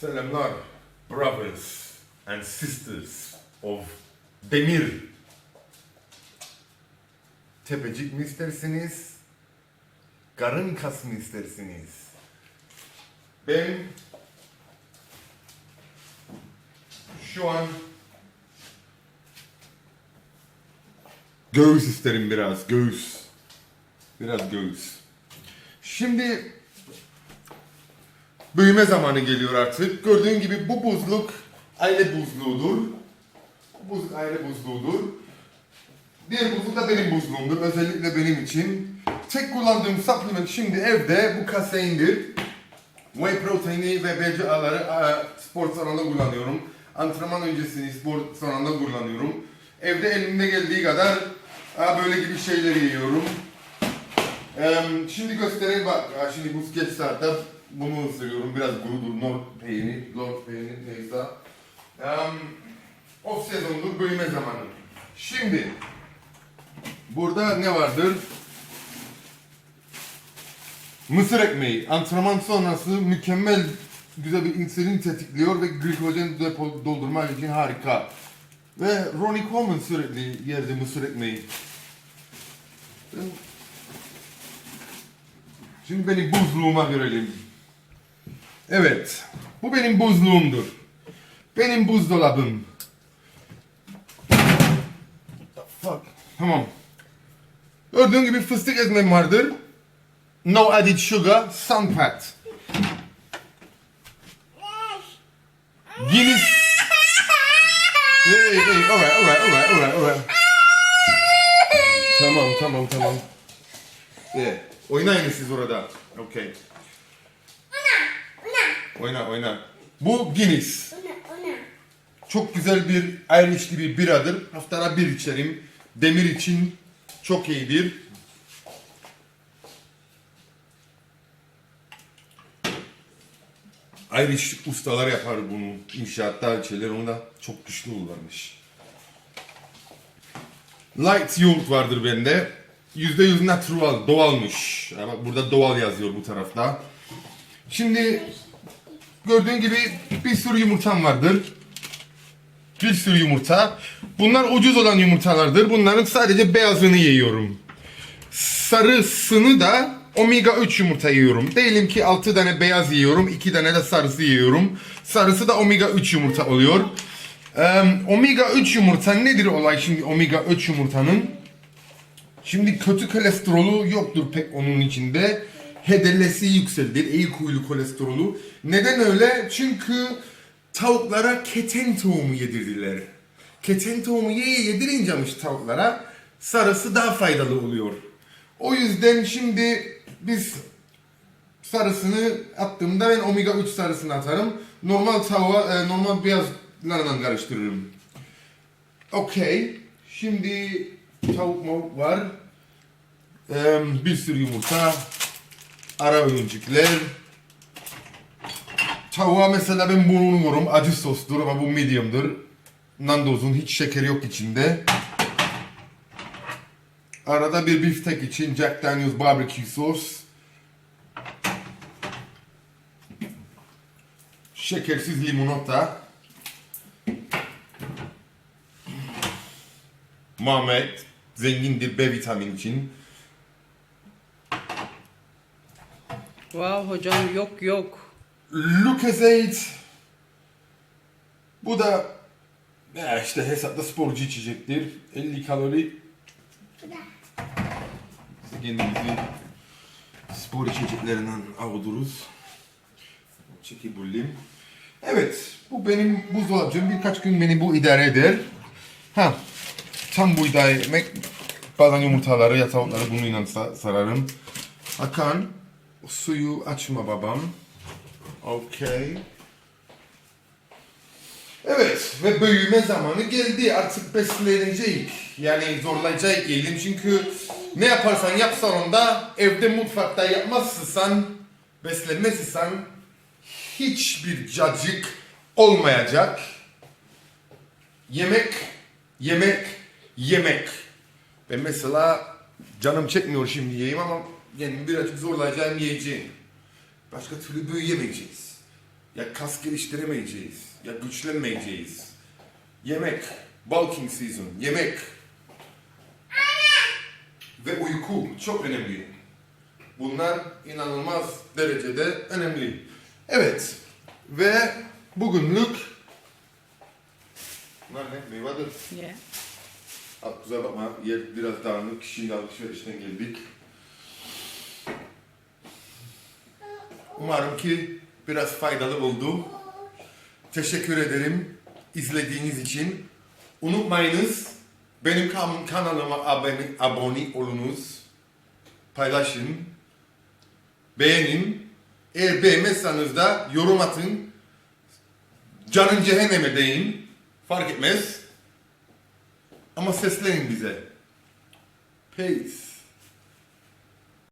Selamlar brothers and sisters of Demir. Tepecik mi istersiniz? Karın kas mı istersiniz? Ben şu an göğüs isterim biraz, göğüs. Biraz göğüs. Şimdi büyüme zamanı geliyor artık. Gördüğün gibi bu buzluk aile buzluğudur. Bu buzluk aile buzluğudur. Diğer buzluk da benim buzluğumdur. Özellikle benim için. Tek kullandığım supplement şimdi evde bu kaseindir. Whey proteini ve BCA'ları e, spor salonunda kullanıyorum. Antrenman öncesini spor salonunda kullanıyorum. Evde elimde geldiği kadar e, böyle gibi şeyleri yiyorum. Şimdi göstereyim bak. ya Şimdi bu geç saatte bunu ısırıyorum. Biraz gurudur, nor peynir, lor peynir neyse. Um, off sezondur, büyüme zamanı. Şimdi burada ne vardır? Mısır ekmeği. Antrenman sonrası mükemmel güzel bir insülin tetikliyor ve glikojen depo doldurmak için harika. Ve Ronnie Coleman sürekli yerdi mısır ekmeği. Şimdi benim buzluğuma görelim. Evet. Bu benim buzluğumdur. Benim buzdolabım. Fuck. Tamam. Gördüğün gibi fıstık ezmem vardır. No added sugar, sunpat. Guinness. Hey, hey, alright, alright, alright, alright, alright. Tamam, tamam, tamam. Yeah. Oynayın siz orada. Okay. Oyna, oyna. Bu Guinness. Çok güzel bir Irish'li bir biradır. Haftada bir içerim. Demir için çok iyidir. Irish ustalar yapar bunu. İnşaatta şeyler onda çok güçlü olurlarmış. Light yoğurt vardır bende. %100 natural, doğalmış. Ama burada doğal yazıyor bu tarafta. Şimdi gördüğün gibi bir sürü yumurtam vardır. Bir sürü yumurta. Bunlar ucuz olan yumurtalardır. Bunların sadece beyazını yiyorum. Sarısını da omega 3 yumurta yiyorum. Diyelim ki 6 tane beyaz yiyorum, 2 tane de sarısı yiyorum. Sarısı da omega 3 yumurta oluyor. Ee, omega 3 yumurta nedir olay şimdi omega 3 yumurtanın? Şimdi kötü kolesterolü yoktur pek onun içinde. HDL'si yükseldir, iyi kuyulu kolesterolü. Neden öyle? Çünkü tavuklara keten tohumu yedirdiler. Keten tohumu ye yedirincemiş tavuklara sarısı daha faydalı oluyor. O yüzden şimdi biz sarısını attığımda ben omega 3 sarısını atarım. Normal tavuğa, e, normal beyazlarla karıştırırım. Okey. Şimdi tavuk var. Bir sürü yumurta. Ara öğüncükler. Tavuğa mesela ben bunu umurum. Acı sostur ama bu medium'dur. Nandoz'un hiç şeker yok içinde. Arada bir biftek için Jack Daniels barbecue sos. Şekersiz limonata. Mehmet zengindir B vitamin için. Wow hocam yok yok. Lucozade. Bu da ya işte hesapta sporcu içecektir. 50 kalori. Kendimizi spor içeceklerinden avuduruz. Çeki bulayım. Evet, bu benim buzdolabım. Birkaç gün beni bu idare eder. Ha, tam bu idare etmek. Bazen yumurtaları ya tavukları bununla sa- sararım. Hakan, suyu açma babam. Okey. Evet ve büyüme zamanı geldi. Artık beslenecek. Yani zorlayacak eğilim. Çünkü ne yaparsan yap salonda, evde mutfakta yapmazsan, beslenmezsen hiçbir cacık olmayacak. Yemek, yemek, yemek. Ben mesela canım çekmiyor şimdi yiyeyim ama yani birazcık zorlayacağım yiyeceğim. Başka türlü büyüyemeyeceğiz. ya kas geliştiremeyeceğiz, ya güçlenmeyeceğiz. Yemek, bulking season, yemek ve uyku çok önemli. Bunlar inanılmaz derecede önemli. Evet ve bugünlük Bunlar ne? Meyvedir. Yeah. Kusura bakma yer biraz dağınık. Şimdi alışverişten geldik. Umarım ki biraz faydalı oldu. Teşekkür ederim izlediğiniz için. Unutmayınız benim kan- kanalıma abone, abone olunuz. Paylaşın. Beğenin. Eğer beğenmezseniz de yorum atın. Canın cehenneme deyin. Fark etmez. Ama seslenin bize. Peace.